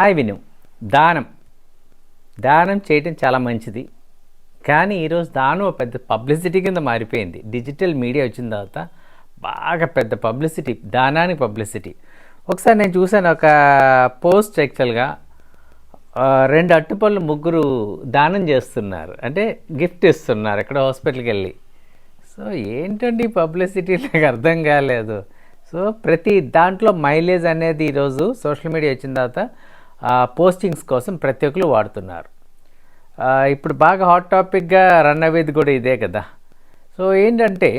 Hi విను. దానం. దానం చేయటం చాలా మంచిది. కానీ ఈరోజు దానం పెద్ద పబ్లిసిటీ కింద మారిపోయింది. డిజిటల్ మీడియా వచ్చిన తర్వాత బాగా పెద్ద పబ్లిసిటీ దానానికి పబ్లిసిటీ. ఒకసారి నేను చూశాను ఒక పోస్ట్ యాక్చువల్గా రెండు అట్టుపళ్ళు ముగ్గురు దానం చేస్తున్నారు. అంటే గిఫ్ట్ ఇస్తున్నారు ఎక్కడ హాస్పిటల్కి వెళ్ళి. సో ఏంటండి పబ్లిసిటీ? నాకు అర్థం కాలేదు. సో ప్రతి దాంట్లో మైలేజ్ అనేది ఈరోజు సోషల్ మీడియా వచ్చిన తర్వాత పోస్టింగ్స్ కోసం ప్రతి ఒక్కరు వాడుతున్నారు ఇప్పుడు బాగా హాట్ టాపిక్గా రన్ అయ్యేది కూడా ఇదే కదా. సో ఏంటంటే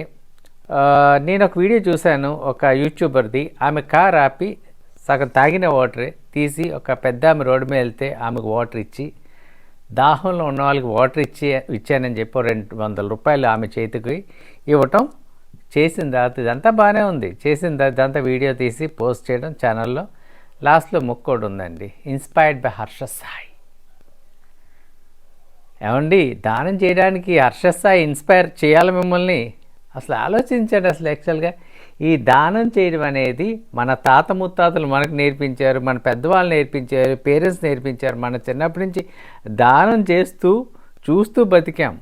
నేను ఒక వీడియో చూశాను ఒక యూట్యూబర్ది. ఆమె కార్ ఆపి సగం తాగిన వాటర్ తీసి ఒక పెద్ద ఆమె రోడ్డు మీద వెళ్తే ఆమెకు వాటర్ ఇచ్చి దాహంలో ఉన్న వాళ్ళకి వాటర్ ఇచ్చి ఇచ్చానని చెప్పి రెండు వందల రూపాయలు ఆమె చేతికి ఇవ్వటం చేసిన తర్వాత ఇదంతా బాగానే ఉంది. చేసిన తర్వాత ఇదంతా వీడియో తీసి పోస్ట్ చేయడం ఛానల్లో లాస్ట్లో ముక్కోడు ఉందండి. ఇన్స్పైర్డ్ బై హర్ష సాయి ఏమండి దానం చేయడానికి హర్షస్థాయి ఇన్స్పైర్ చేయాలి మిమ్మల్ని? అసలు ఆలోచించండి అసలు యాక్చువల్గా ఈ దానం చేయడం అనేది మన తాత ముత్తాతలు మనకు నేర్పించారు మన పెద్దవాళ్ళు నేర్పించారు పేరెంట్స్ నేర్పించారు. మన చిన్నప్పటి నుంచి దానం చేస్తూ చూస్తూ బతికాం.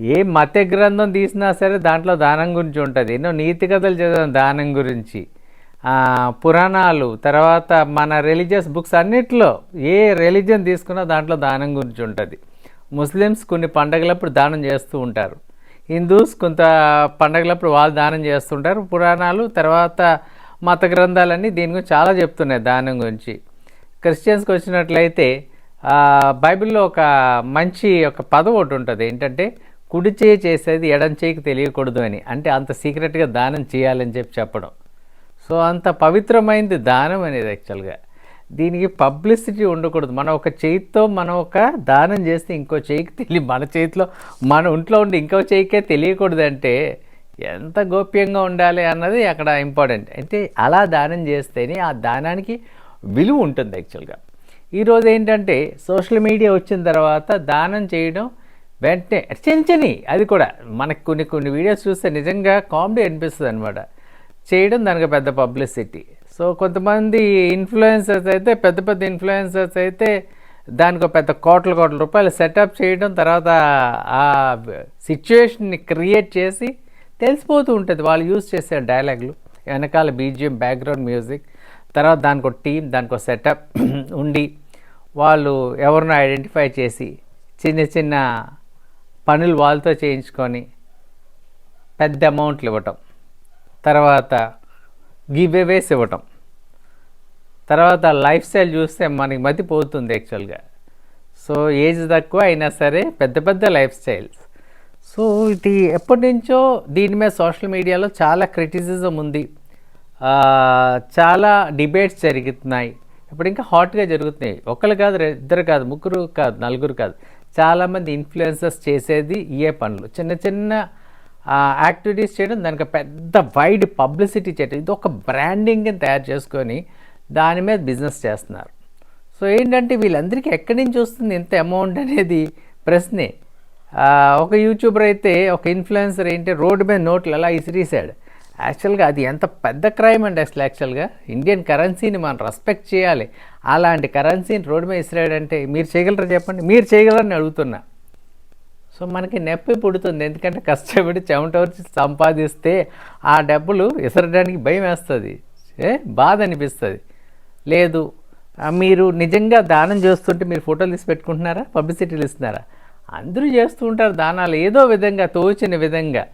ఏ మత గ్రంథం తీసినా సరే దాంట్లో దానం గురించి ఉంటుంది. ఎన్నో నీతి కథలు చదివాం దానం గురించి. పురాణాలు తర్వాత మన రిలీజియస్ బుక్స్ అన్నిట్లో ఏ రిలీజియన్ తీసుకున్నా దాంట్లో దానం గురించి ఉంటుంది. ముస్లిమ్స్ కొన్ని పండగలప్పుడు దానం చేస్తూ ఉంటారు. హిందూస్ కొంత పండగలప్పుడు వాళ్ళు దానం చేస్తుంటారు. పురాణాలు తర్వాత మత గ్రంథాలన్నీ దీని గురించి చాలా చెప్తున్నాయి దానం గురించి. క్రిస్టియన్స్కి వచ్చినట్లయితే బైబిల్లో ఒక మంచి ఒక పదం ఒకటి ఉంటుంది. ఏంటంటే కుడి చేయి చేసేది ఎడం చేయికి తెలియకూడదు అని. అంటే అంత సీక్రెట్గా దానం చేయాలని చెప్పి చెప్పడం. సో అంత పవిత్రమైనది దానం అనేది యాక్చువల్గా. దీనికి పబ్లిసిటీ ఉండకూడదు. మనం ఒక చేతితో మనం ఒక దానం చేస్తే ఇంకో చేయికి తెలియ మన చేతిలో మన ఒంట్లో ఉండి ఇంకో చేయికే తెలియకూడదు అంటే ఎంత గోప్యంగా ఉండాలి అన్నది అక్కడ ఇంపార్టెంట్. అంటే అలా దానం చేస్తేనే ఆ దానానికి విలువ ఉంటుంది యాక్చువల్గా. ఈరోజు ఏంటంటే సోషల్ మీడియా వచ్చిన తర్వాత దానం చేయడం వెంటనే చెంచని అది కూడా మనకు కొన్ని కొన్ని వీడియోస్ చూస్తే నిజంగా కామెడీ అనిపిస్తుంది అనమాట చేయడం దానికి పెద్ద పబ్లిసిటీ సో కొంతమంది ఇన్ఫ్లుయెన్సర్స్ అయితే పెద్ద పెద్ద ఇన్ఫ్లుయెన్సర్స్ అయితే దానికి పెద్ద కోట్ల కోట్ల రూపాయలు సెటప్ చేయడం తర్వాత ఆ సిచ్యువేషన్ని క్రియేట్ చేసి తెలిసిపోతూ ఉంటుంది. వాళ్ళు యూజ్ చేసే డైలాగులు వెనకాల బీజిఎం బ్యాక్గ్రౌండ్ మ్యూజిక్ తర్వాత దానికి ఒక టీం దానికి ఒక సెటప్ ఉండి వాళ్ళు ఎవరినో ఐడెంటిఫై చేసి చిన్న చిన్న పనులు వాళ్ళతో చేయించుకొని పెద్ద అమౌంట్లు ఇవ్వటం. తర్వాత గివ్ ఇవ్వటం తర్వాత లైఫ్ స్టైల్ చూస్తే మనకి మతి పోతుంది యాక్చువల్గా. సో ఏజ్ తక్కువ అయినా సరే పెద్ద పెద్ద లైఫ్ స్టైల్స్. సో ఇది ఎప్పటి నుంచో దీని మీద సోషల్ మీడియాలో చాలా క్రిటిసిజం ఉంది. చాలా డిబేట్స్ జరుగుతున్నాయి. ఇప్పుడు ఇంకా హాట్గా జరుగుతున్నాయి. ఒకరు కాదు ఇద్దరు కాదు ముగ్గురు కాదు నలుగురు కాదు. చాలామంది ఇన్ఫ్లుయెన్సర్స్ చేసేది ఇయే పనులు. చిన్న చిన్న యాక్టివిటీస్ చేయడం దానికి పెద్ద వైడ్ పబ్లిసిటీ చేయడం ఇది ఒక బ్రాండింగ్ని తయారు చేసుకొని దాని మీద బిజినెస్ చేస్తున్నారు. సో ఏంటంటే వీళ్ళందరికీ ఎక్కడి నుంచి వస్తుంది ఇంత అమౌంట్ అనేది ప్రశ్నే. ఒక యూట్యూబర్ అయితే ఒక ఇన్ఫ్లుయెన్సర్ ఏంటి రోడ్డు మీద నోట్లు అలా ఇసిరీసాడు యాక్చువల్గా అది ఎంత పెద్ద క్రైమ్ అండి అసలు యాక్చువల్గా. ఇండియన్ కరెన్సీని మనం రెస్పెక్ట్ చేయాలి. అలాంటి కరెన్సీని రోడ్డు మీద ఇసిరాడంటే మీరు చేయగలరా చెప్పండి? మీరు చేయగలరని అడుగుతున్నా. సో మనకి నొప్పి పుడుతుంది. ఎందుకంటే కష్టపడి చెమట వచ్చి సంపాదిస్తే ఆ డబ్బులు విసరడానికి భయం వేస్తుంది. ఏ? బాధ అనిపిస్తుంది. లేదు. మీరు నిజంగా దానం చేస్తుంటే మీరు ఫోటోలు తీసి పెట్టుకుంటున్నారా? పబ్లిసిటీలు ఇస్తున్నారా? అందరూ చేస్తూ ఉంటారు దానాలు. ఏదో విధంగా తోచిన విధంగా.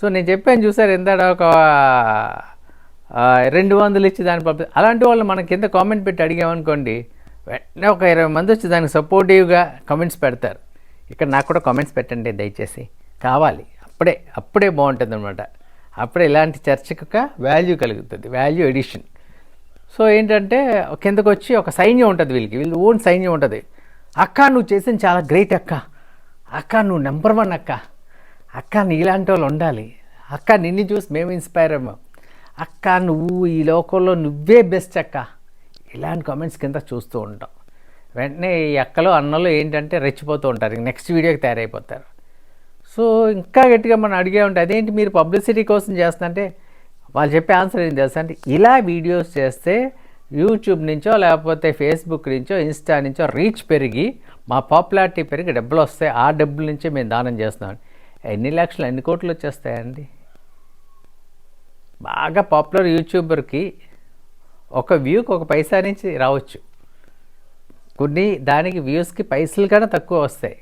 సో నేను చెప్పాను చూసారు ఎంత ఒక రెండు వందలు ఇచ్చి దాని పబ్లి అలాంటి వాళ్ళు మన కింద కామెంట్ పెట్టి అడిగామనుకోండి వెంటనే ఒక ఇరవై మంది వచ్చి దానికి సపోర్టివ్గా కామెంట్స్ పెడతారు. ఇక్కడ నాకు కూడా కామెంట్స్ పెట్టండి దయచేసి. కావాలి. అప్పుడే అప్పుడే బాగుంటుంది అనమాట అప్పుడే ఇలాంటి చర్చకు ఒక వాల్యూ కలుగుతుంది. వాల్యూ ఎడిషన్ సో ఏంటంటే కిందకు వచ్చి ఒక సైన్యం ఉంటుంది వీళ్ళకి. వీళ్ళు ఓన్ సైన్యం ఉంటుంది. అక్క నువ్వు చేసిన చాలా గ్రేట్ అక్క. అక్క నువ్వు నెంబర్ వన్ అక్క. అక్క నీలాంటి వాళ్ళు ఉండాలి. అక్క నిన్ను చూసి మేము ఇన్స్పైర్ అయ్యాము అక్క నువ్వు ఈ లోకంలో నువ్వే బెస్ట్ అక్క. ఇలాంటి కామెంట్స్ కింద చూస్తూ ఉంటాం. వెంటనే ఈ అక్కలు అన్నలు ఏంటంటే రెచ్చిపోతూ ఉంటారు. నెక్స్ట్ వీడియోకి తయారైపోతారు. సో ఇంకా గట్టిగా మనం అడిగే ఉంటే అదేంటి మీరు పబ్లిసిటీ కోసం చేస్తుంటే వాళ్ళు చెప్పే ఆన్సర్ ఏం తెలుసా అంటే ఇలా వీడియోస్ చేస్తే యూట్యూబ్ నుంచో లేకపోతే ఫేస్బుక్ నుంచో ఇన్స్టా నుంచో రీచ్ పెరిగి మా పాపులారిటీ పెరిగి డబ్బులు వస్తాయి. ఆ డబ్బుల నుంచే మేము దానం చేస్తున్నాం. ఎన్ని లక్షలు ఎన్ని కోట్లు వచ్చేస్తాయండి? బాగా పాపులర్ యూట్యూబర్కి ఒక వ్యూకి ఒక పైసా నుంచి రావచ్చు. కొన్ని దానికి వ్యూస్కి పైసలు కన్నా తక్కువ వస్తాయి.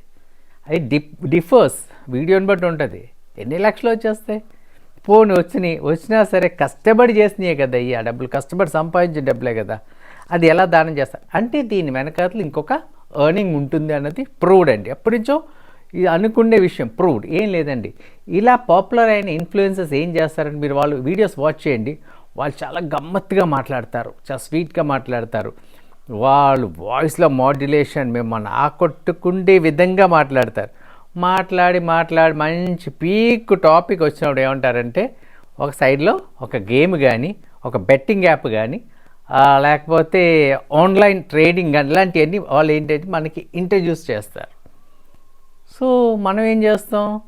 అది డిప్ డిఫర్స్. వీడియోని బట్టి ఉంటుంది. ఎన్ని లక్షలు వచ్చేస్తాయి? ఫోన్ వచ్చినాయి. వచ్చినా సరే కష్టపడి చేసినాయి కదా ఈ ఆ డబ్బులు. కష్టపడి సంపాదించిన డబ్బులే కదా. అది ఎలా దానం చేస్తారు? అంటే దీని వెనకాతలు ఇంకొక ఎర్నింగ్ ఉంటుంది అన్నది ప్రూవ్డ్ అండి. ఎప్పటి నుంచో ఇది అనుకునే విషయం ప్రూవ్డ్ ఏం లేదండి. ఇలా పాపులర్ అయిన ఇన్ఫ్లుయెన్సెస్ ఏం చేస్తారని మీరు వాళ్ళు వీడియోస్ వాచ్ చేయండి. వాళ్ళు చాలా గమ్మత్తుగా మాట్లాడతారు. చాలా స్వీట్గా మాట్లాడతారు. వాళ్ళు వాయిస్లో మాడ్యులేషన్ మిమ్మల్ని ఆకట్టుకుండే విధంగా మాట్లాడతారు. మాట్లాడి మాట్లాడి మంచి పీక్ టాపిక్ వచ్చినప్పుడు ఏమంటారంటే ఒక సైడ్లో ఒక గేమ్ కానీ ఒక బెట్టింగ్ యాప్ కానీ లేకపోతే ఆన్లైన్ ట్రేడింగ్ కానీ ఇలాంటివన్నీ వాళ్ళు ఏంటంటే మనకి ఇంట్రడ్యూస్ చేస్తారు. సో మనం ఏం చేస్తాం?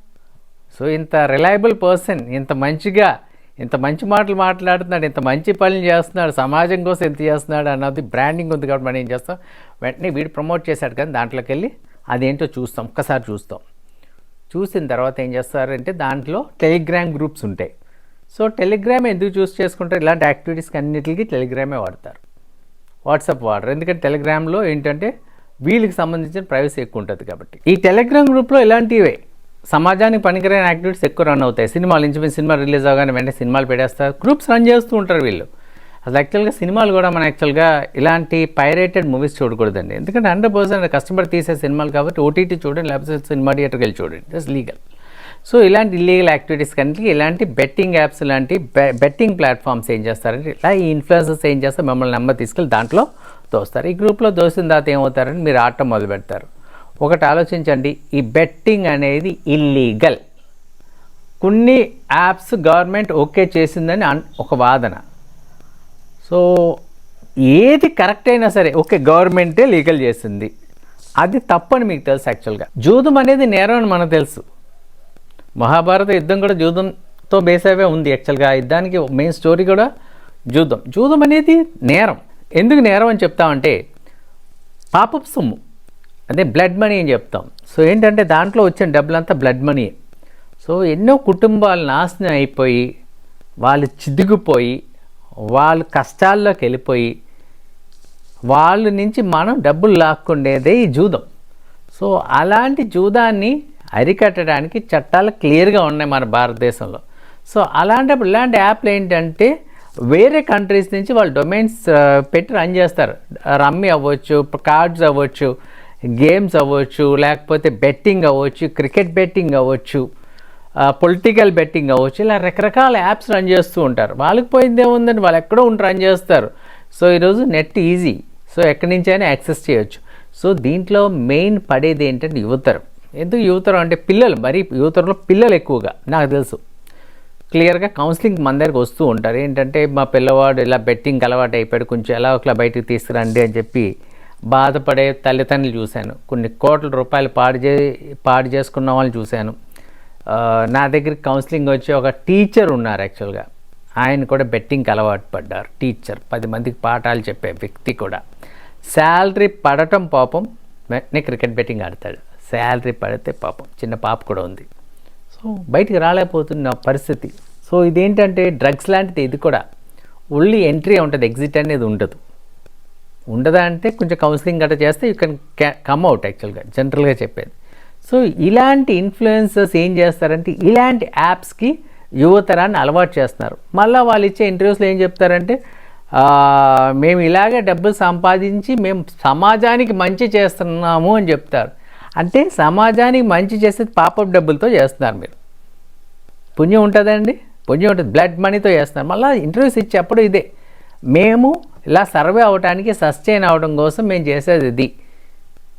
సో ఇంత రిలయబుల్ పర్సన్ ఇంత మంచిగా ఇంత మంచి మాటలు మాట్లాడుతున్నాడు ఇంత మంచి పనులు చేస్తున్నాడు సమాజం కోసం ఎంత చేస్తున్నాడు అన్నది బ్రాండింగ్ ఉంది కాబట్టి మనం ఏం చేస్తాం? వెంటనే వీడు ప్రమోట్ చేశాడు కానీ దాంట్లోకి వెళ్ళి అదేంటో చూస్తాం ఒక్కసారి చూస్తాం. చూసిన తర్వాత ఏం చేస్తారంటే దాంట్లో టెలిగ్రామ్ గ్రూప్స్ ఉంటాయి. సో టెలిగ్రామ్ ఎందుకు చూస్ చేసుకుంటారు? ఇలాంటి యాక్టివిటీస్కి అన్నిటికీ టెలిగ్రామే వాడతారు. వాట్సాప్ వాడరు. ఎందుకంటే టెలిగ్రామ్లో ఏంటంటే వీళ్ళకి సంబంధించిన ప్రైవసీ ఎక్కువ ఉంటుంది కాబట్టి. ఈ టెలిగ్రామ్ గ్రూప్లో ఇలాంటివే. సమాజానికి పనికిరైన యాక్టివిటీస్ ఎక్కువ రన్ అవుతాయి. సినిమాలు నుంచి సినిమా రిలీజ్ అవగానే వెంటనే సినిమాలు పెట్టేస్తారు. గ్రూప్స్ రన్ చేస్తూ ఉంటారు వీళ్ళు. అసలు యాక్చువల్గా సినిమాలు కూడా మనం యాక్చువల్గా ఇలాంటి పైరేటెడ్ మూవీస్ చూడకూడదండి. ఎందుకంటే హండ్రెడ్ పర్సెంట్ కస్టమర్ తీసే సినిమాలు కాబట్టి ఓటీటీ చూడండి లేకపోతే సినిమా థియేటర్కి వెళ్ళి చూడండి. దట్స్ లీగల్ సో ఇలాంటి ఇల్లీగల్ యాక్టివిటీస్ కంటే ఇలాంటి బెట్టింగ్ యాప్స్ లాంటి బెట్టింగ్ ప్లాట్ఫామ్స్ ఏం చేస్తారంటే ఇలా ఈ ఇన్ఫ్లుయెన్సర్స్ ఏం చేస్తారు? మిమ్మల్ని నెంబర్ తీసుకెళ్ళి దాంట్లో దోస్తారు. ఈ గ్రూప్లో దోసిన తర్వాత ఏమవుతారని మీరు ఆటం మొదలు పెడతారు ఒకటి ఆలోచించండి. ఈ బెట్టింగ్ అనేది ఇల్లీగల్ కొన్ని యాప్స్ గవర్నమెంట్ ఓకే చేసిందని ఒక వాదన. సో ఏది కరెక్ట్ అయినా సరే ఓకే గవర్నమెంటే లీగల్ చేసింది. అది తప్పని మీకు తెలుసు యాక్చువల్గా. జూదం అనేది నేరం అని మనకు తెలుసు. మహాభారత యుద్ధం కూడా జూదంతో బేసవే ఉంది యాక్చువల్గా. యుద్ధానికి మెయిన్ స్టోరీ కూడా జూదం. జూదం అనేది నేరం. ఎందుకు నేరం అని చెప్తామంటే పాపపు సొమ్ము. అంటే బ్లడ్ మనీ అని చెప్తాం. సో ఏంటంటే దాంట్లో వచ్చిన డబ్బులంతా బ్లడ్ మనీ. సో ఎన్నో కుటుంబాలు నాశనం అయిపోయి వాళ్ళు చిదిగిపోయి వాళ్ళు కష్టాల్లోకి వెళ్ళిపోయి వాళ్ళ నుంచి మనం డబ్బులు లాక్కుండేదే ఈ జూదం. సో అలాంటి జూదాన్ని అరికట్టడానికి చట్టాలు క్లియర్గా ఉన్నాయి మన భారతదేశంలో. సో అలాంటప్పుడు ఇలాంటి యాప్లు ఏంటంటే వేరే కంట్రీస్ నుంచి వాళ్ళు డొమైన్స్ పెట్టి రన్ చేస్తారు. రమ్మి అవ్వచ్చు కార్డ్స్ అవ్వచ్చు గేమ్స్ అవ్వచ్చు లేకపోతే బెట్టింగ్ అవ్వచ్చు క్రికెట్ బెట్టింగ్ అవ్వచ్చు పొలిటికల్ బెట్టింగ్ అవ్వచ్చు ఇలా రకరకాల యాప్స్ రన్ చేస్తూ ఉంటారు. వాళ్ళకి పోయింది ఏముందండి? వాళ్ళు ఎక్కడో ఉండి రన్ చేస్తారు. సో ఈరోజు నెట్ ఈజీ. సో ఎక్కడి నుంచి అయినా యాక్సెస్ చేయొచ్చు. సో దీంట్లో మెయిన్ పడేది ఏంటంటే యువతరం. ఎందుకు యువతరం అంటే పిల్లలు మరి యువతరంలో పిల్లలు ఎక్కువగా నాకు తెలుసు. క్లియర్గా కౌన్సిలింగ్ మన దగ్గరకు వస్తూ ఉంటారు. ఏంటంటే మా పిల్లవాడు ఇలా బెట్టింగ్ అలవాటు అయిపోయాడు కొంచెం ఎలా ఒకలా బయటికి తీసుకురండి అని చెప్పి బాధపడే తల్లిదండ్రులు చూశాను. కొన్ని కోట్ల రూపాయలు పాడు చే పాడు చేసుకున్న వాళ్ళని చూశాను. నా దగ్గర కౌన్సిలింగ్ వచ్చి ఒక టీచర్ ఉన్నారు యాక్చువల్గా ఆయన కూడా బెట్టింగ్కి అలవాటు పడ్డారు. టీచర్ పది మందికి పాఠాలు చెప్పే వ్యక్తి కూడా. శాలరీ పడటం పాపం వెంటనే క్రికెట్ బెట్టింగ్ ఆడతాడు. శాలరీ పడితే పాపం చిన్న పాప కూడా ఉంది. సో బయటికి రాలేకపోతున్న పరిస్థితి. సో ఇదేంటంటే డ్రగ్స్ లాంటిది ఇది కూడా. ఓన్లీ ఎంట్రీ ఉంటుంది ఎగ్జిట్ అనేది ఉండదు. ఉండదా అంటే కొంచెం కౌన్సిలింగ్ గట్రా చేస్తే యూ కెన్ కమ్ అవుట్ యాక్చువల్గా జనరల్గా చెప్పేది. సో ఇలాంటి ఇన్ఫ్లుయెన్సర్స్ ఏం చేస్తారంటే ఇలాంటి యాప్స్కి యువతరాన్ని అలవాటు చేస్తున్నారు. మళ్ళీ వాళ్ళు ఇచ్చే ఇంటర్వ్యూస్లో ఏం చెప్తారంటే మేము ఇలాగే డబ్బులు సంపాదించి మేము సమాజానికి మంచి చేస్తున్నాము అని చెప్తారు. అంటే సమాజానికి మంచి చేసేది పాపప్ డబ్బులతో చేస్తున్నారు మీరు. పుణ్యం ఉంటుందండి పుణ్యం ఉంటుంది. బ్లడ్ మనీతో చేస్తున్నారు. మళ్ళీ ఇంటర్వ్యూస్ ఇచ్చేప్పుడు ఇదే. మేము ఇలా సర్వే అవడానికి సస్టైన్ అవడం కోసం మేము చేసేది ఇది.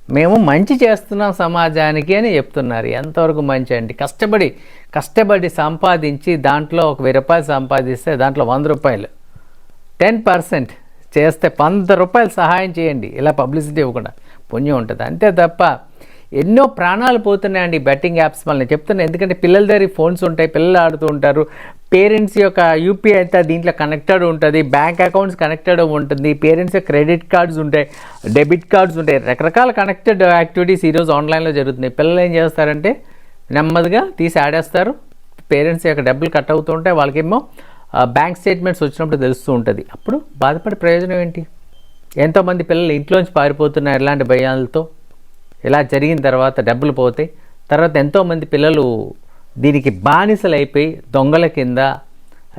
మేము మంచి చేస్తున్నాం సమాజానికి అని చెప్తున్నారు. ఎంతవరకు మంచి అండి? కష్టపడి కష్టపడి సంపాదించి దాంట్లో ఒక వెయ్యి రూపాయలు సంపాదిస్తే దాంట్లో వంద రూపాయలు. టెన్ పర్సెంట్ చేస్తే వంద రూపాయలు సహాయం చేయండి. ఇలా పబ్లిసిటీ ఇవ్వకుండా. పుణ్యం ఉంటుంది. అంతే తప్ప ఎన్నో ప్రాణాలు పోతున్నాయండి బెట్టింగ్ యాప్స్ వల్ల. చెప్తున్నాను ఎందుకంటే పిల్లల దగ్గర ఫోన్స్ ఉంటాయి పిల్లలు ఆడుతూ ఉంటారు. పేరెంట్స్ యొక్క యూపీఐ అయితే దీంట్లో కనెక్టెడ్ ఉంటుంది బ్యాంక్ అకౌంట్స్ కనెక్టెడ్ ఉంటుంది పేరెంట్స్ క్రెడిట్ కార్డ్స్ ఉంటాయి డెబిట్ కార్డ్స్ ఉంటాయి రకరకాల కనెక్టెడ్ యాక్టివిటీస్ ఈరోజు ఆన్లైన్లో జరుగుతున్నాయి. పిల్లలు ఏం చేస్తారంటే నెమ్మదిగా తీసి ఆడేస్తారు. పేరెంట్స్ యొక్క డబ్బులు కట్ అవుతూ ఉంటాయి వాళ్ళకేమో బ్యాంక్ స్టేట్మెంట్స్ వచ్చినప్పుడు తెలుస్తూ ఉంటుంది. అప్పుడు బాధపడే ప్రయోజనం ఏంటి? ఎంతోమంది పిల్లలు ఇంట్లోంచి పారిపోతున్నారు ఇలాంటి భయాలతో. ఇలా జరిగిన తర్వాత డబ్బులు పోతాయి తర్వాత ఎంతోమంది పిల్లలు దీనికి బానిసలైపోయి దొంగల కింద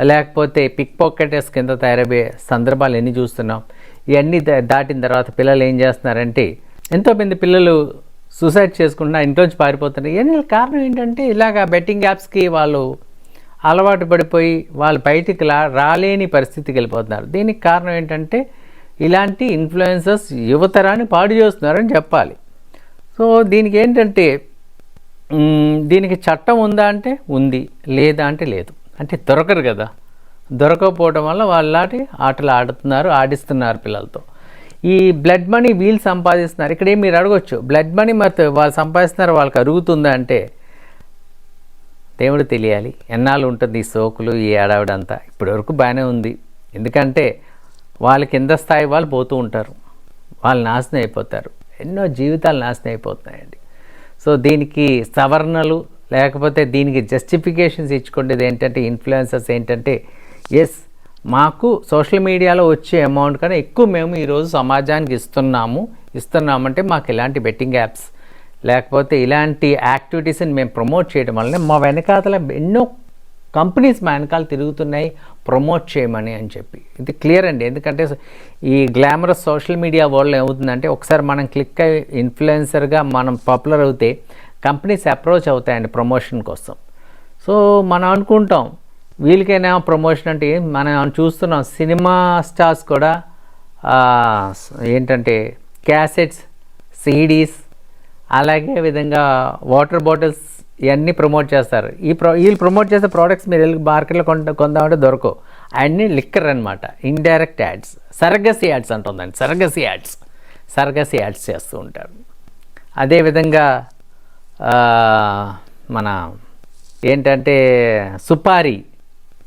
లేకపోతే పిక్ పాకెటర్స్ కింద తయారయ్యే సందర్భాలు ఎన్ని చూస్తున్నాం. ఇవన్నీ దా- దాటిన తర్వాత పిల్లలు ఏం చేస్తున్నారంటే ఎంతోమంది పిల్లలు సూసైడ్ చేసుకుంటున్నా ఇంట్లోంచి పారిపోతున్నారు ఇవన్నీ కారణం ఏంటంటే ఇలాగ బెట్టింగ్ యాప్స్కి వాళ్ళు అలవాటు పడిపోయి వాళ్ళు బయటికి లా రాలేని పరిస్థితికి వెళ్ళిపోతున్నారు. దీనికి కారణం ఏంటంటే ఇలాంటి ఇన్ఫ్లుయెన్సర్స్ యువతరాన్ని పాడు చేస్తున్నారని చెప్పాలి. సో దీనికి ఏంటంటే దీనికి చట్టం ఉందా అంటే ఉంది లేదా అంటే లేదు. అంటే దొరకరు కదా. దొరకకపోవడం వల్ల వాళ్ళటి ఆటలు ఆడుతున్నారు ఆడిస్తున్నారు పిల్లలతో. ఈ బ్లడ్ మనీ వీళ్ళు సంపాదిస్తున్నారు. ఇక్కడ ఏం మీరు అడగొచ్చు? బ్లడ్ మనీ మరి వాళ్ళు సంపాదిస్తున్నారు వాళ్ళకి అరుగుతుందా అంటే? దేవుడు తెలియాలి. ఎన్నాళ్ళు ఉంటుంది ఈ సోకులు ఈ ఏడావిడంతా ఇప్పటివరకు బాగానే ఉంది. ఎందుకంటే వాళ్ళ కింద స్థాయి వాళ్ళు పోతూ ఉంటారు. వాళ్ళు నాశనం అయిపోతారు. ఎన్నో జీవితాలు నాశనం అయిపోతున్నాయండి. సో దీనికి సవరణలు లేకపోతే దీనికి జస్టిఫికేషన్స్ ఇచ్చుకునేది ఏంటంటే ఇన్ఫ్లుయెన్సర్స్ ఏంటంటే ఎస్ మాకు సోషల్ మీడియాలో వచ్చే అమౌంట్ కన్నా ఎక్కువ మేము ఈరోజు సమాజానికి ఇస్తున్నాము. ఇస్తున్నామంటే మాకు ఇలాంటి బెట్టింగ్ యాప్స్ లేకపోతే ఇలాంటి యాక్టివిటీస్ని మేము ప్రమోట్ చేయడం వల్లనే మా వెనకాతల ఎన్నో కంపెనీస్ మా వెనకాల తిరుగుతున్నాయి ప్రమోట్ చేయమని అని చెప్పి. ఇది క్లియర్ అండి. ఎందుకంటే ఈ గ్లామరస్ సోషల్ మీడియా వరల్డ్ ఏమవుతుందంటే ఒకసారి మనం క్లిక్ అయ్యి ఇన్ఫ్లుయెన్సర్గా మనం పాపులర్ అవుతే కంపెనీస్ అప్రోచ్ అవుతాయండి ప్రమోషన్ కోసం. సో మనం అనుకుంటాం వీళ్ళకైనా ప్రమోషన్ అంటే మనం చూస్తున్నాం సినిమా స్టార్స్ కూడా ఏంటంటే క్యాసెట్స్ సీడీస్ అలాగే విధంగా వాటర్ బాటిల్స్ ఇవన్నీ ప్రమోట్ చేస్తారు. ఈ ప్రో వీళ్ళు ప్రమోట్ చేసే ప్రోడక్ట్స్ మీరు వెళ్ళి మార్కెట్లో కొంట కొందామంటే దొరకవు. అన్నీ లిక్కర్ అనమాట ఇండైరెక్ట్ యాడ్స్ సరగసి యాడ్స్ అంటుందండి. సరగసి యాడ్స్ సరగసి యాడ్స్ చేస్తూ ఉంటారు. అదేవిధంగా మన ఏంటంటే సుపారీ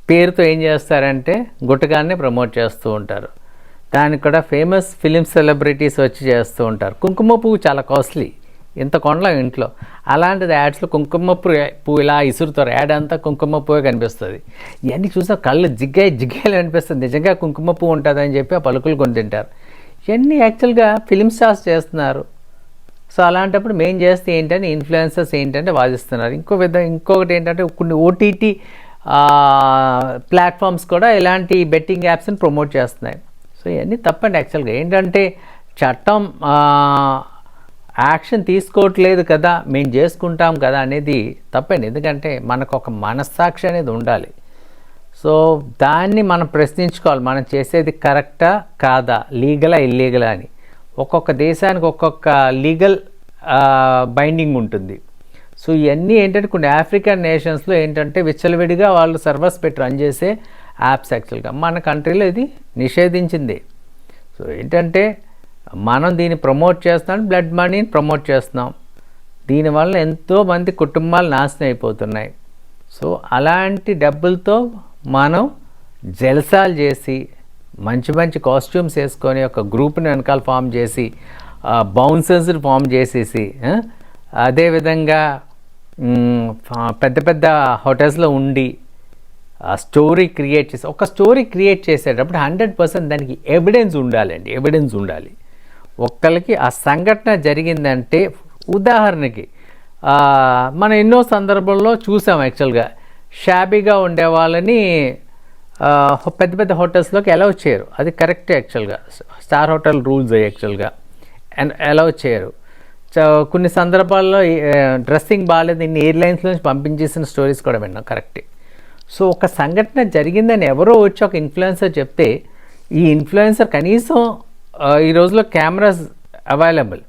పేరుతో ఏం చేస్తారంటే గుట్టగానే ప్రమోట్ చేస్తూ ఉంటారు. దానికి కూడా ఫేమస్ ఫిలిం సెలబ్రిటీస్ వచ్చి చేస్తూ ఉంటారు. కుంకుమ పువ్వు చాలా కాస్ట్లీ ఇంత కొండలం ఇంట్లో. అలాంటిది యాడ్స్లో కుంకుమ పువ్వు పువ్వు ఇలా ఇసురుతారు. యాడ్ అంతా కుంకుమ పువ్వే కనిపిస్తుంది. ఇవన్నీ చూసా కళ్ళు జిగ్గాయి జిగ్గాయలు అనిపిస్తుంది. నిజంగా కుంకుమ పువ్వు ఉంటుందని చెప్పి ఆ పలుకులు కొని తింటారు. ఇవన్నీ యాక్చువల్గా ఫిలిం స్టార్స్ చేస్తున్నారు. సో అలాంటప్పుడు మెయిన్ చేస్తే ఏంటంటే ఇన్ఫ్లుయెన్సర్స్ ఏంటంటే వాదిస్తున్నారు. ఇంకో విధంగా ఇంకొకటి ఏంటంటే కొన్ని ఓటీటీ ప్లాట్ఫామ్స్ కూడా ఇలాంటి బెట్టింగ్ యాప్స్ని ప్రమోట్ చేస్తున్నాయి. సో ఇవన్నీ తప్పండి యాక్చువల్గా ఏంటంటే చట్టం యాక్షన్ తీసుకోవట్లేదు కదా మేము చేసుకుంటాం కదా అనేది తప్పండి. ఎందుకంటే మనకు ఒక మనస్సాక్షి అనేది ఉండాలి. సో దాన్ని మనం ప్రశ్నించుకోవాలి. మనం చేసేది కరెక్టా కాదా? లీగలా ఇల్లీగలా అని. ఒక్కొక్క దేశానికి ఒక్కొక్క లీగల్ బైండింగ్ ఉంటుంది. సో ఇవన్నీ ఏంటంటే కొన్ని ఆఫ్రికన్ నేషన్స్లో ఏంటంటే విచ్చలవిడిగా వాళ్ళు సర్వర్స్ పెట్టి రన్ చేసే యాప్స్ యాక్చువల్గా. మన కంట్రీలో ఇది నిషేధించింది. సో ఏంటంటే మనం దీన్ని ప్రమోట్ చేస్తాం బ్లడ్ మనీని ప్రమోట్ చేస్తున్నాం. దీనివల్ల ఎంతోమంది కుటుంబాలు నాశనం అయిపోతున్నాయి. సో అలాంటి డబ్బులతో మనం జల్సాలు చేసి మంచి మంచి కాస్ట్యూమ్స్ వేసుకొని ఒక గ్రూప్ని వెనకాల ఫామ్ చేసి బౌన్సర్స్ని ఫామ్ చేసేసి అదేవిధంగా పెద్ద పెద్ద హోటల్స్లో ఉండి ఆ స్టోరీ క్రియేట్ చేసి ఒక స్టోరీ క్రియేట్ చేసేటప్పుడు హండ్రెడ్ పర్సెంట్ దానికి ఎవిడెన్స్ ఉండాలండి ఎవిడెన్స్ ఉండాలి. ఒక్కరికి ఆ సంఘటన జరిగిందంటే ఉదాహరణకి మనం ఎన్నో సందర్భాల్లో చూసాం యాక్చువల్గా. షాబీగా ఉండే వాళ్ళని పెద్ద పెద్ద హోటల్స్లోకి అలౌ చేయరు. అది కరెక్ట్ యాక్చువల్గా. స్టార్ హోటల్ రూల్స్ యాక్చువల్గా. అండ్ అలౌ చేయరు. కొన్ని సందర్భాల్లో డ్రెస్సింగ్ బాగాలేదు ఇన్ని ఎయిర్లైన్స్ నుంచి పంపించేసిన స్టోరీస్ కూడా విన్నాం. కరెక్టే. సో ఒక సంఘటన జరిగిందని ఎవరో వచ్చి ఒక ఇన్ఫ్లుయెన్సర్ చెప్తే ఈ ఇన్ఫ్లుయెన్సర్ కనీసం ఈ రోజులో కెమెరాస్ అవైలబుల్.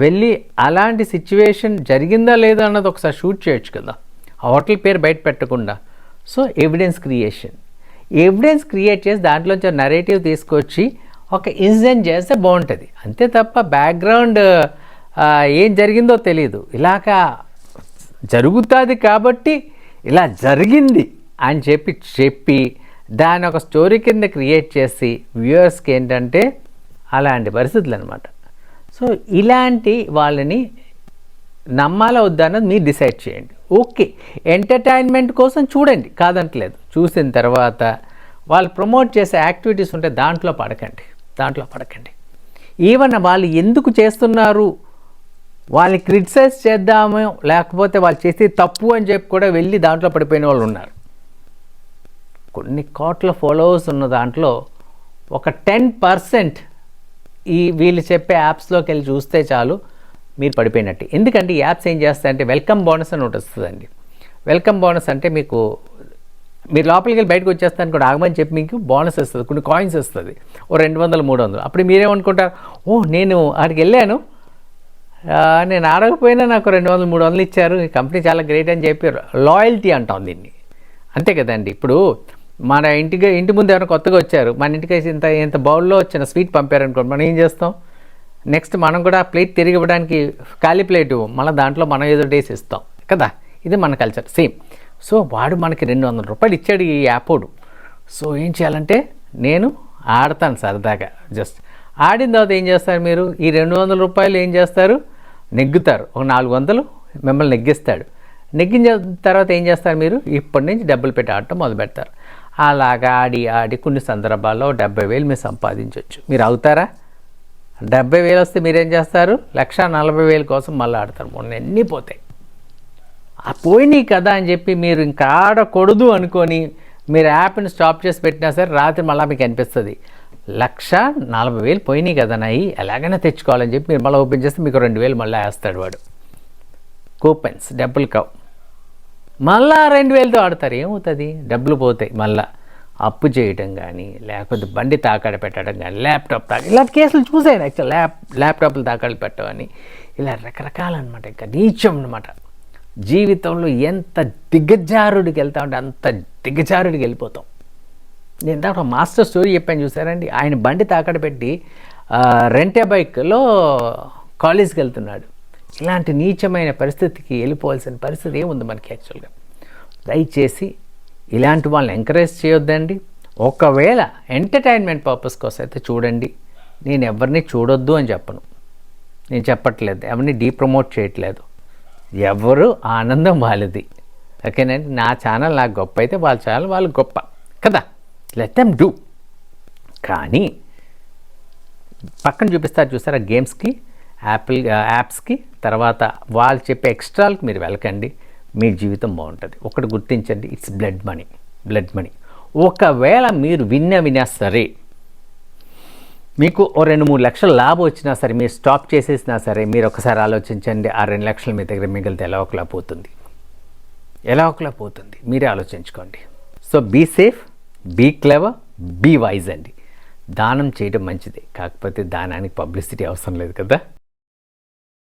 వెళ్ళి అలాంటి సిచ్యువేషన్ జరిగిందా లేదా అన్నది ఒకసారి షూట్ చేయొచ్చు కదా. ఆ హోటల్ పేరు బయట పెట్టకుండా. So evidence creation. Evidence create చేసి దాంట్లోంచి నరేటివ్ తీసుకొచ్చి ఒక ఇన్సిడెంట్ చేస్తే బాగుంటుంది. అంతే తప్ప బ్యాక్గ్రౌండ్ ఏం జరిగిందో తెలియదు ఇలాగా జరుగుతుంది కాబట్టి ఇలా జరిగింది అని చెప్పి చెప్పి దాని ఒక స్టోరీ కింద క్రియేట్ చేసి వ్యూయర్స్కి ఏంటంటే అలాంటి పరిస్థితులు అనమాట సో ఇలాంటి వాళ్ళని నమ్మాలా వద్దా అన్నది మీరు డిసైడ్ చేయండి. ఓకే ఎంటర్టైన్మెంట్ కోసం చూడండి కాదంటలేదు. చూసిన తర్వాత వాళ్ళు ప్రమోట్ చేసే యాక్టివిటీస్ ఉంటే దాంట్లో పడకండి దాంట్లో పడకండి. ఈవెన్ వాళ్ళు ఎందుకు చేస్తున్నారు వాళ్ళని క్రిటిసైజ్ చేద్దాము లేకపోతే వాళ్ళు చేస్తే తప్పు అని చెప్పి కూడా వెళ్ళి దాంట్లో పడిపోయిన వాళ్ళు ఉన్నారు. కొన్ని కోట్ల ఫాలోవర్స్ ఉన్న దాంట్లో ఒక టెన్ పర్సెంట్ ఈ వీళ్ళు చెప్పే యాప్స్లోకి వెళ్ళి చూస్తే చాలు మీరు పడిపోయినట్టు. ఎందుకంటే ఈ యాప్స్ ఏం చేస్తాయంటే వెల్కమ్ బోనస్ అని ఒకటి వస్తుందండి. వెల్కమ్ బోనస్ అంటే మీకు మీరు లోపలికి వెళ్ళి బయటకు వచ్చేస్తాను కూడా ఆగమని చెప్పి మీకు బోనస్ వస్తుంది కొన్ని కాయిన్స్ వస్తుంది. ఓ రెండు వందలు మూడు వందలు. అప్పుడు మీరేమనుకుంటారు? ఓ నేను అక్కడికి వెళ్ళాను. నేను ఆడకపోయినా నాకు రెండు వందలు మూడు వందలు ఇచ్చారు. ఈ కంపెనీ చాలా గ్రేట్ అని చెప్పారు లాయల్టీ అంటాం దీన్ని. అంతే కదండి. ఇప్పుడు మన ఇంటికి ఇంటి ముందు ఎవరైనా కొత్తగా వచ్చారు మన ఇంటికి ఇంత ఇంత బౌల్లో వచ్చిన స్వీట్ పంపారనుకోండి మనం ఏం చేస్తాం? నెక్స్ట్ మనం కూడా ప్లేట్ తిరిగి ఇవ్వడానికి ఖాళీ ప్లేట్ మళ్ళీ దాంట్లో మనం ఏదో డేస్ ఇస్తాం కదా? ఇది మన కల్చర్ సేమ్. సో వాడు మనకి రెండు వందల రూపాయలు ఇచ్చాడు ఈ యాపోడు సో ఏం చేయాలంటే నేను ఆడతాను సరదాగా జస్ట్. ఆడిన తర్వాత ఏం చేస్తారు మీరు? ఈ రెండు వందల రూపాయలు ఏం చేస్తారు? నెగ్గుతారు. ఒక నాలుగు వందలు మిమ్మల్ని నెగ్గిస్తాడు. నెగ్గిన తర్వాత ఏం చేస్తారు మీరు? ఇప్పటి నుంచి డబ్బులు పెట్టి ఆడటం మొదలు పెడతారు అలాగా ఆడి ఆడి కొన్ని సందర్భాల్లో డెబ్బై వేలు మీరు సంపాదించవచ్చు మీరు అవుతారా? డెబ్బై వేలు వస్తే మీరేం చేస్తారు? లక్ష నలభై వేల కోసం మళ్ళీ ఆడతారు. మొన్న ఎన్ని పోతాయి? ఆ పోయినాయి కదా అని చెప్పి మీరు ఇంకా ఆడకూడదు అనుకొని మీరు యాప్ని స్టాప్ చేసి పెట్టినా సరే రాత్రి మళ్ళీ మీకు అనిపిస్తుంది. లక్ష నలభై వేలు పోయినాయి కదా నాయి ఎలాగైనా తెచ్చుకోవాలని చెప్పి మీరు మళ్ళీ ఓపెన్ చేస్తే మీకు రెండు వేలు మళ్ళీ వేస్తాడు వాడు. కూపన్స్ డబ్బులు కావు. మళ్ళా రెండు వేలతో ఆడతారు. ఏమవుతుంది? డబ్బులు పోతాయి మళ్ళా. అప్పు చేయటం కానీ లేకపోతే బండి తాకడ పెట్టడం కానీ ల్యాప్టాప్ తాక ఇలాంటి కేసులు చూసాను యాక్చువల్. ల్యాప్ ల్యాప్టాప్లు తాకడ పెట్టమని ఇలా రకరకాలన్నమాట ఇంకా నీచం అనమాట జీవితంలో ఎంత దిగజారుడికి వెళ్తా ఉంటే అంత దిగజారుడికి వెళ్ళిపోతాం. నేను దాంట్లో మాస్టర్ స్టోరీ చెప్పాను చూసారండి. ఆయన బండి తాకడ పెట్టి రెంటే బైక్లో కాలేజ్కి వెళ్తున్నాడు. ఇలాంటి నీచమైన పరిస్థితికి వెళ్ళిపోవాల్సిన పరిస్థితి ఏముంది మనకి యాక్చువల్గా? దయచేసి ఇలాంటి వాళ్ళని ఎంకరేజ్ చేయొద్దండి. ఒకవేళ ఎంటర్టైన్మెంట్ పర్పస్ కోసం అయితే చూడండి. నేను ఎవరిని చూడొద్దు అని చెప్పను. నేను చెప్పట్లేదు. ఎవరిని డీప్రమోట్ చేయట్లేదు. ఎవరు ఆనందం వాళ్ళది. ఓకేనండి? నా ఛానల్ నాకు గొప్ప అయితే వాళ్ళ ఛానల్ వాళ్ళు గొప్ప. కదా? లెట్ దెమ్ డూ కానీ పక్కన చూపిస్తారు చూసారా? గేమ్స్కి యాపిల్ యాప్స్కి తర్వాత వాళ్ళు చెప్పే ఎక్స్ట్రాలకు మీరు వెళ్ళకండి. మీ జీవితం బాగుంటుంది. ఒకటి గుర్తించండి it's blood money blood money ఒకవేళ మీరు విన్న వినా సరే మీకు ఓ రెండు మూడు లక్షల లాభం వచ్చినా సరే మీరు స్టాప్ చేసేసినా సరే మీరు ఒకసారి ఆలోచించండి ఆ రెండు లక్షలు మీ దగ్గర మిగిలితే ఎలా ఒకలా పోతుంది? ఎలా ఒకలా పోతుంది? మీరే ఆలోచించుకోండి. So be safe be clever be wise అండి. దానం చేయడం మంచిదే. కాకపోతే దానానికి పబ్లిసిటీ అవసరం లేదు కదా?